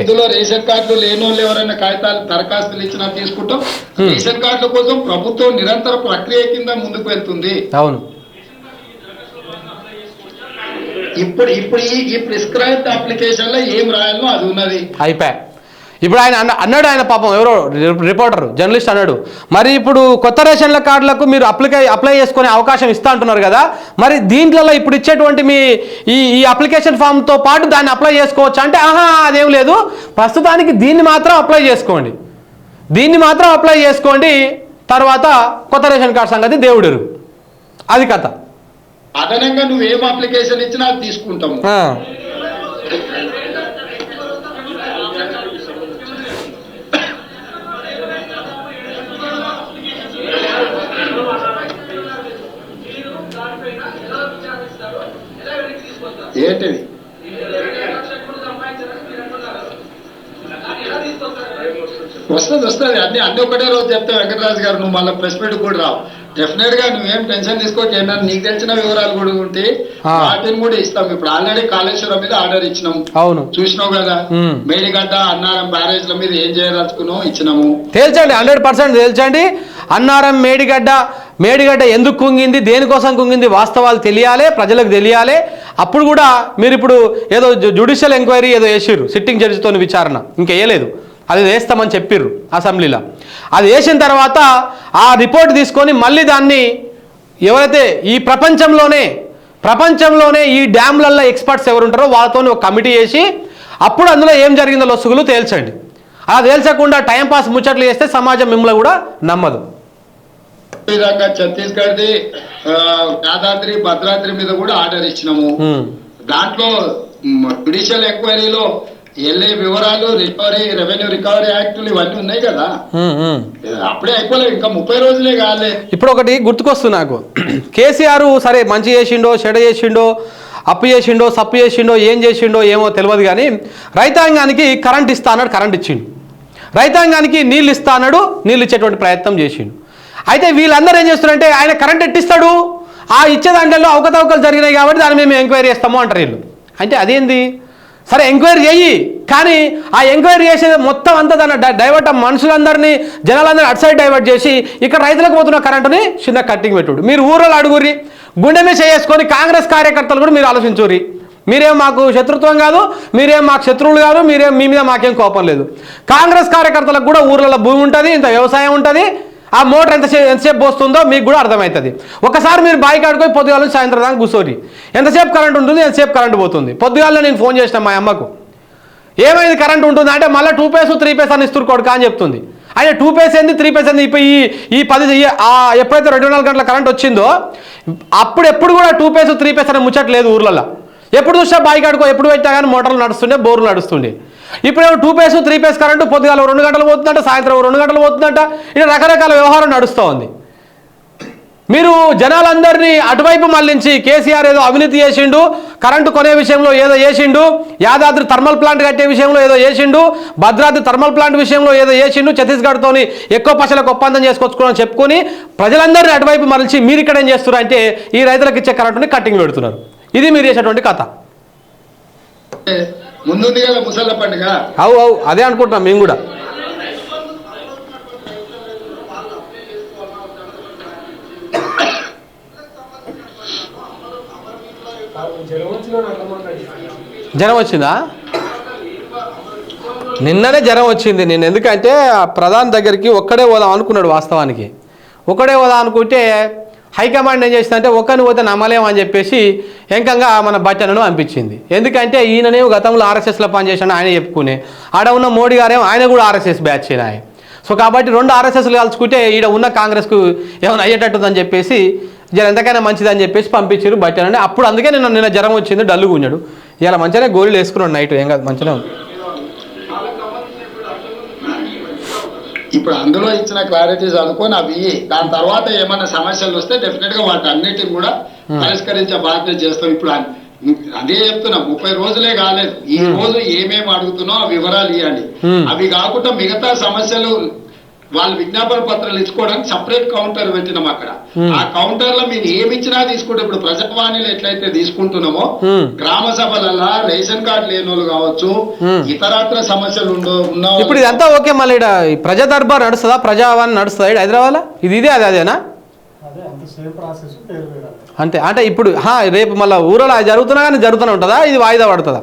ఇందులో రేషన్ కార్డులు లేని వాళ్ళు ఎవరైనా కాగితాలు దరఖాస్తులు ఇచ్చినా తీసుకుంటాం. రేషన్ కార్డుల కోసం ప్రభుత్వం నిరంతర ప్రక్రియ కింద ముందుకు వెళ్తుంది. అవును. ఇప్పుడు ఇప్పుడు ఈ ఈ ప్రిస్క్రైబ్డ్ అప్లికేషన్లో ఏం రాయాలో అది ఉన్నది. అయిపోయా ఇప్పుడు ఆయన అన్న- అన్నాడు ఆయన పాపం ఎవరో రిపోర్టర్ జర్నలిస్ట్ అన్నాడు. మరి ఇప్పుడు కొత్త రేషన్ల కార్డులకు మీరు అప్లికే అప్లై చేసుకునే అవకాశం ఇస్తా అంటున్నారు కదా మరి దీంట్లో ఇప్పుడు ఇచ్చేటువంటి మీ ఈ ఈ అప్లికేషన్ ఫామ్తో పాటు దాన్ని అప్లై చేసుకోవచ్చు? అంటే ఆహా అదేం లేదు. ప్రస్తుతానికి దీన్ని మాత్రం అప్లై చేసుకోండి. దీన్ని మాత్రం అప్లై చేసుకోండి. తర్వాత కొత్త రేషన్ కార్డు సంగతి దేవుడరు. అది కథ. అదనంగా నువ్వు ఏం అప్లికేషన్ ఇచ్చినా తీసుకుంటాము. ఆ. ఏంటిది వస్తుంది వస్తుంది. అన్ని అన్ని ఒకటే రోజు చెప్తా వెంకటరాజు గారు నువ్వు మళ్ళీ ప్రెస్ మీట్ కూడా రావు. డెఫినెట్గా నువ్వేం టెన్షన్ తీసుకోక. ఏంటంటే నీకు తెలిసిన వివరాలు కూడా ఉంటే. వాటిని కూడా ఇస్తాం. ఇప్పుడు ఆల్రెడీ కాళేశ్వరం మీద ఆర్డర్ ఇచ్చినాం. అవును. చూసినావు కదా. మేడిగడ్డ అన్నారం బ్యారేజ్ల మీద ఏం చేయదలుచుకున్నాం ఇచ్చినాము. తేల్చండి హండ్రెడ్ పర్సెంట్ తేల్చండి. అన్నారం మేడిగడ్డ మేడిగడ్డ ఎందుకు కుంగింది? దేనికోసం కుంగింది? వాస్తవాలు తెలియాలి ప్రజలకు తెలియాలి. అప్పుడు కూడా మీరు ఇప్పుడు ఏదో జ్యుడిషియల్ ఎంక్వైరీ ఏదో వేసిర్రు సిట్టింగ్ జడ్జితో విచారణ. ఇంకా వేయలేదు. అది వేస్తామని చెప్పిర్రు అసెంబ్లీలో. అది వేసిన తర్వాత ఆ రిపోర్ట్ తీసుకొని మళ్ళీ దాన్ని ఎవరైతే ఈ ప్రపంచంలోనే ప్రపంచంలోనే ఈ డ్యామ్లలో ఎక్స్పర్ట్స్ ఎవరు ఉంటారో వాళ్ళతో ఒక కమిటీ వేసి అప్పుడు అందులో ఏం జరిగిందో లొసుగులు తేల్చండి. అలా తేల్చకుండా టైంపాస్ ముచ్చట్లు చేస్తే సమాజం మిమ్మల్ని కూడా నమ్మదు. ఛత్తీస్గఢ్ది యాదాద్రి భద్రాద్రి మీద కూడా ఆర్డర్ ఇచ్చినాము. దాంట్లో జుడిషియల్ ఎంక్వైరీలో వెళ్ళే వివరాలు రికవరీ రెవెన్యూ రికవరీ యాక్టులు ఇవన్నీ ఉన్నాయి కదా. అప్పుడే అయిపోలేదు ఇంకా ముప్పై రోజులే కాలే. ఇప్పుడు ఒకటి గుర్తుకొస్తుంది నాకు. కేసీఆర్ సరే మంచి చేసిండో చెడ చేసిండో అప్పు చేసిండో సప్పు చేసిండో ఏం చేసిండో ఏమో తెలియదు కానీ రైతాంగానికి కరెంట్ ఇస్తా అన్నాడు కరెంట్ ఇచ్చిండు. రైతాంగానికి నీళ్ళు ఇస్తా అన్నాడు నీళ్ళు ఇచ్చేటువంటి ప్రయత్నం చేసిండు. అయితే వీళ్ళందరూ ఏం చేస్తున్నారంటే ఆయన కరెంట్ ఎట్టిస్తాడు? ఆ ఇచ్చే దాంట్లో అవకతవకలు జరిగినాయి కాబట్టి దాన్ని మేము ఎంక్వైరీ చేస్తాము అంటారు వీళ్ళు. అంటే అదేంది? సరే ఎంక్వైరీ చెయ్యి కానీ ఆ ఎంక్వైరీ చేసేది మొత్తం అంతా దాన్ని డైవర్ట్ మనుషులందరినీ జనాలందరినీ అటు సైడ్ డైవర్ట్ చేసి ఇక్కడ రైతులకు పోతున్న కరెంటుని చిన్న కట్టింగ్ పెట్టుడు. మీరు ఊరలో అడుగురి గుండె మీద చేసుకొని కాంగ్రెస్ కార్యకర్తలు కూడా మీరు ఆలోచించుర్రి. మీరేం మాకు శత్రుత్వం కాదు మీరేం మాకు శత్రువులు కాదు మీరేం మీ మీద మాకేం కోపం లేదు. కాంగ్రెస్ కార్యకర్తలకు కూడా ఊర్లలో భూమి ఉంటుంది ఇంత వ్యవసాయం ఉంటుంది ఆ మోటార్ ఎంతసేపు ఎంతసేపు పోస్తుందో మీకు కూడా అర్థమవుతుంది. ఒకసారి మీరు బాయి కాడుకొని పొద్దుగాల సాయంత్రం దాకా కూర్చోరి. ఎంతసేపు కరెంట్ ఉంటుంది ఎంతసేపు కరెంట్ పోతుంది? పొద్దుగాల నేను ఫోన్ చేసిన మా అమ్మకు. ఏమైంది కరెంట్ ఉంటుంది అంటే మళ్ళీ టూ పేస్ త్రీ పేస్ అని ఇస్తురు కొడుక అని చెప్తుంది. అయితే టూ పేస్ ఏంది త్రీ పేస్ ఏంది? ఇప్పుడు ఈ ఈ పది ఆ ఎప్పుడైతే రెండు నాలుగు గంటల కరెంట్ వచ్చిందో అప్పుడు ఎప్పుడు కూడా టూ పేస్ త్రీ పేస్ అని ముచ్చట్లేదు ఊర్లలో ఎప్పుడు చూసినా బాయి కాడుకో ఎప్పుడు పెట్టా కానీ మోటార్లు నడుస్తుండే బోర్లు నడుస్తుండే. ఇప్పుడేమో two phase three phase current పొద్దుగాల రెండు గంటలు పోతుందంట సాయంత్రం రెండు గంటలు పోతుందంట. ఇలా రకరకాల వ్యవహారం నడుస్తూ ఉంది మీరు జనాలందరినీ అటువైపు మళ్ళించి కేసీఆర్ ఏదో అవినీతి చేసిండు కరెంటు కొనే విషయంలో ఏదో చేసిండు యాదాద్రి థర్మల్ ప్లాంట్ కట్టే విషయంలో ఏదో చేసిండు భద్రాద్రి థర్మల్ ప్లాంట్ విషయంలో ఏదో చేసిండు ఛత్తీస్గఢ్తోని ఎక్కువ పశలకు ఒప్పందం చేసుకొచ్చుకోవడం చెప్పుకొని ప్రజలందరినీ అటువైపు మరల్చి మీరు ఇక్కడ ఏం చేస్తున్నారు అంటే ఈ రైతులకు ఇచ్చే కరెంటుని కట్టింగ్ పెడుతున్నారు. ఇది మీరు చేసేటువంటి కథ. ముందుంది కదా ముసళ్ళ పండుగ. అవు అవు అదే అనుకుంటున్నాం మేము కూడా. జ్వరం వచ్చిందా? నిన్ననే జ్వరం వచ్చింది. నేను ఎందుకంటే ఆ ప్రధాని దగ్గరికి ఒక్కడే పోదాం అనుకున్నాడు వాస్తవానికి. ఒకడే పోదాం అనుకుంటే హైకమాండ్ ఏం చేసిందంటే ఒకరిని పోతే నమ్మలేమని చెప్పేసి ఏకంగా మన బట్టనను పంపించింది ఎందుకంటే ఈయననే గతంలో ఆర్ఎస్ఎస్లో పనిచేసాను ఆయన చెప్పుకునే. ఆడ ఉన్న మోడీ గారేమో ఆయన కూడా ఆర్ఎస్ఎస్ బ్యాచ్ ఆయన. సో కాబట్టి రెండు ఆర్ఎస్ఎస్లు కలుసుకుంటే ఈడ ఉన్న కాంగ్రెస్కు ఏమైనా అయ్యేటట్టుందని చెప్పేసి జర ఎంతకైనా మంచిదని చెప్పేసి పంపించారు బట్టనని అప్పుడు అందుకే నిన్న నిన్న జ్వరం వచ్చింది డల్లుగా ఉన్నాడు. ఇలా మంచిగానే గోళీలు వేసుకున్నాడు నైట్ ఏం కాదు మంచిగా ఇప్పుడు అందులో ఇచ్చిన క్లారిటీ చదువుకొని అవి. దాని తర్వాత ఏమైనా సమస్యలు వస్తే డెఫినెట్గా వాటి అన్నిటిని కూడా పరిష్కరించే బాధ్యత చేస్తాం. ఇప్పుడు అదే చెప్తున్నా ముప్పై రోజులే కాలేదు. ఈ రోజు ఏమేమి అడుగుతున్నావు ఆ వివరాలు ఇవ్వండి. అవి కాకుండా మిగతా సమస్యలు వాళ్ళు విజ్ఞాపన పత్రాలు ఇచ్చుకోవడానికి సపరేట్ కౌంటర్ పెట్టినాం అక్కడ. ఆ కౌంటర్లో మీరు ఏమి ఇచ్చినా తీసుకుంటే ఇప్పుడు ప్రజావాణిలో ఎట్లయితే తీసుకుంటున్నామో. గ్రామ సభలలో రేషన్ కార్డు లేని వాళ్ళు కావచ్చు. ఇతరత్ర సమస్యలు ఉన్న ఇప్పుడు ఇదంతా ఓకే మళ్ళీ ప్రజా దర్బార్ నడుస్తుందా? ప్రజావాణి నడుస్తుందా? ఈడ హైదరాబాద్లో? ఇది ఇదే అదే అదేనా? అదే అంత సేమ్ ప్రాసెస్ పేరు వేయాలి అంతే. అంటే ఇప్పుడు హా, రేపు మళ్ళీ ఊరలో జరుగుతున్నా కానీ జరుగుతూనే ఉంటుందా? ఇది వాయిదా పడుతుందా?